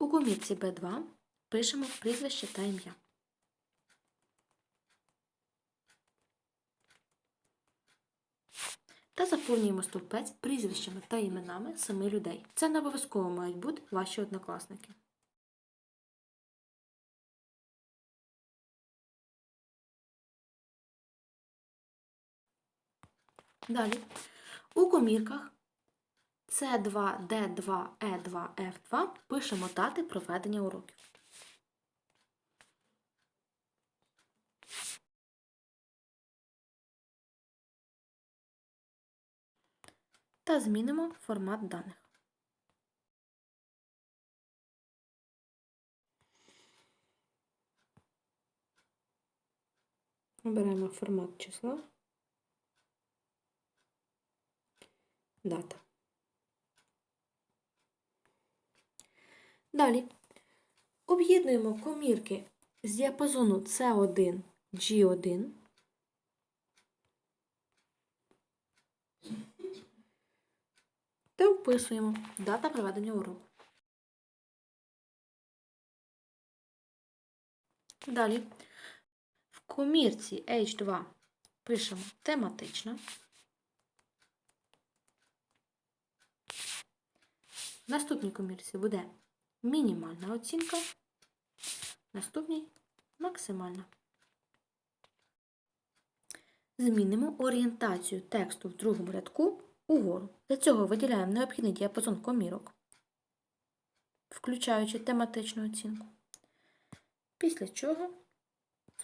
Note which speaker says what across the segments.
Speaker 1: У комірці B2 пишемо прізвище та ім'я. Та заповнюємо стовпець прізвищами та іменами семи людей. Це не обов'язково мають бути ваші однокласники. Далі. У комірках С2, Д2, Е2, Ф2 пишемо дати проведення уроків. Та змінимо формат даних. Обираємо формат числа. Дата. Далі об'єднуємо комірки з діапазону C1, G1. Та вписуємо дата проведення уроку. Далі в комірці H2 пишемо тематична. В наступній комірці буде мінімальна оцінка, наступній максимальна. Змінимо орієнтацію тексту в другому рядку угору. Для цього виділяємо необхідний діапазон комірок, включаючи тематичну оцінку. Після чого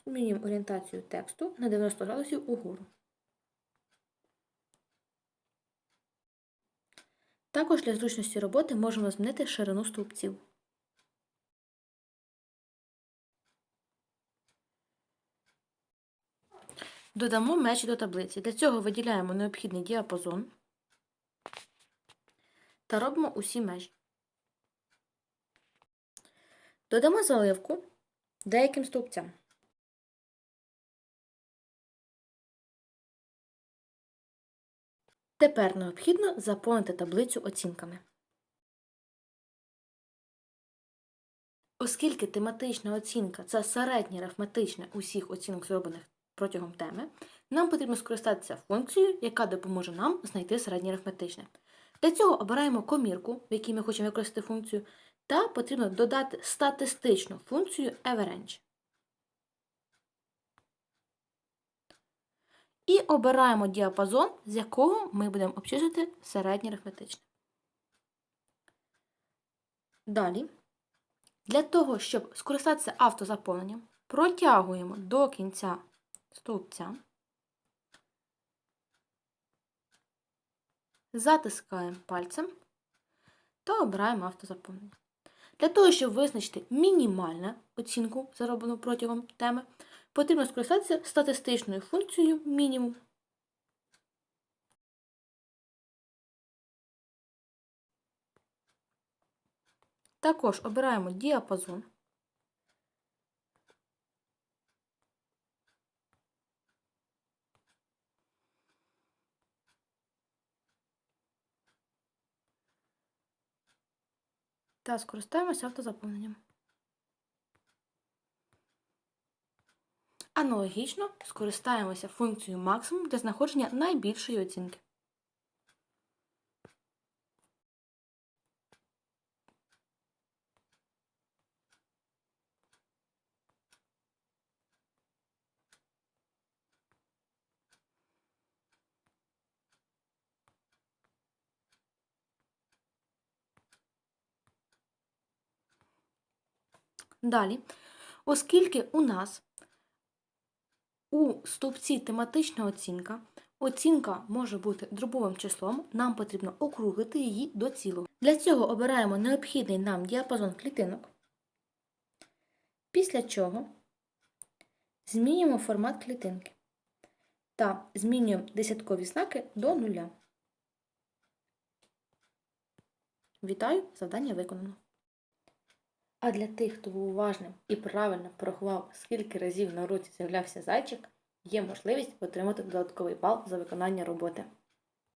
Speaker 1: змінюємо орієнтацію тексту на 90 градусів угору. Також для зручності роботи можемо змінити ширину стовпців. Додамо межі до таблиці. Для цього виділяємо необхідний діапазон та робимо усі межі. Додамо заливку деяким стовпцям. Тепер необхідно заповнити таблицю оцінками. Оскільки тематична оцінка це середнє арифметичне усіх оцінок, зроблених протягом теми, нам потрібно скористатися функцією, яка допоможе нам знайти середнє арифметичне. Для цього обираємо комірку, в якій ми хочемо використати функцію, та потрібно додати статистичну функцію average. І обираємо діапазон, з якого ми будемо обчислювати середнє арифметичне. Далі, для того, щоб скористатися автозаповненням, протягуємо до кінця стовпця, затискаємо пальцем та обираємо автозаповнення. Для того, щоб визначити мінімальну оцінку, зароблену протягом теми, потрібно скористатися статистичною функцією мінімум. Також обираємо діапазон. Та скористаємося автозаповненням. Аналогічно скористаємося функцією максимум для знаходження найбільшої оцінки. Далі, оскільки у нас у стовпці тематична оцінка, оцінка може бути дробовим числом, нам потрібно округлити її до цілого. Для цього обираємо необхідний нам діапазон клітинок, після чого змінюємо формат клітинки та змінюємо десяткові знаки до нуля. Вітаю! Завдання виконано. А для тих, хто був уважним і правильно порахував, скільки разів на уроці з'являвся зайчик, є можливість отримати додатковий бал за виконання роботи.